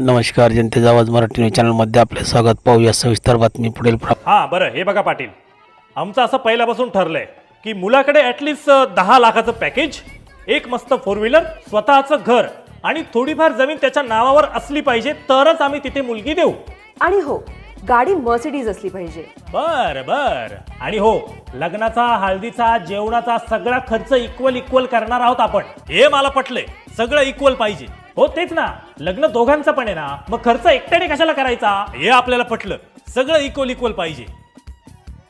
नमस्कार जनतेचा आवाज मराठी न्यूज चॅनलमध्ये आपले स्वागत. पाहूया सविस्तर बातमी पुढील प्र हां बरं. हे बघा पाटील. आमचं असं पहिल्यापासून ठरलंय की मुलाकडे ॲटलिस्ट दहा लाखाचं पॅकेज एक मस्त फोर व्हीलर स्वतःचं घर आणि थोडीफार जमीन त्याच्या नावावर असली पाहिजे तरच आम्ही तिथे मुलगी देऊ. आणि हो गाडी मर्सिडीज असली पाहिजे. बर बर. आणि हो लग्नाचा हळदीचा जेवणाचा सगळा खर्च इक्वल इक्वल करणार आहोत आपण. हे मला पटलंय. सगळं इक्वल पाहिजे. हो तेच ना. लग्न दोघांचं पण आहे ना. मग खर्च एकट्याने कशाला करायचा? हे आपल्याला पटलं. सगळं इक्वल इक्वल पाहिजे.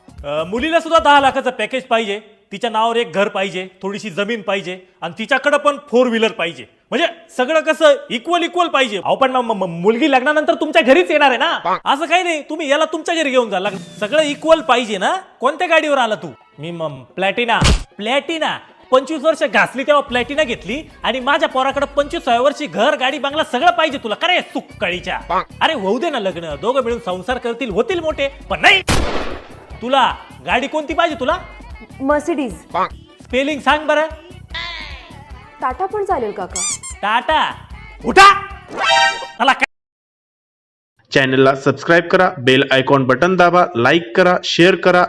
अं, मुलीला सुद्धा दहा लाखाचं पॅकेज पाहिजे. तिच्या नावावर एक घर पाहिजे. थोडीशी जमीन पाहिजे. आणि तिच्याकडं पण फोर व्हीलर पाहिजे. म्हणजे सगळं कसं इक्वल इक्वल पाहिजे. अहो पण मुलगी लग्नानंतर तुमच्या घरीच येणार आहे ना? असं काही नाही. तुम्ही याला तुमच्या घरी घेऊन जा. लग्न- सगळं इक्वल पाहिजे ना? कोणत्या गाडीवर आला तू? मी मग प्लॅटिना. प्लॅटिना. पंचवीस वर्ष घासली तेव्हा प्लॅटिना घेतली आणि माझ्या पोराकडे पंचवीसाव्या वर्षी घर गाडी बंगला सगळं पाहिजे तुला. करे सुकाळीच्या. अरे होऊ दे ना लग्न. दोघं मिळून संसार करतील होतील मोठे पण नाही. तुला गाडी कोणती पाहिजे तुला? मर्सिडीज स्पेलिंग सांग बरं. टाटा पण चालेल काका. टाटा. उठा. मला काय? चॅनलला सबस्क्राईब करा बेल आयकॉन बटन दाबा लाईक करा शेअर करा.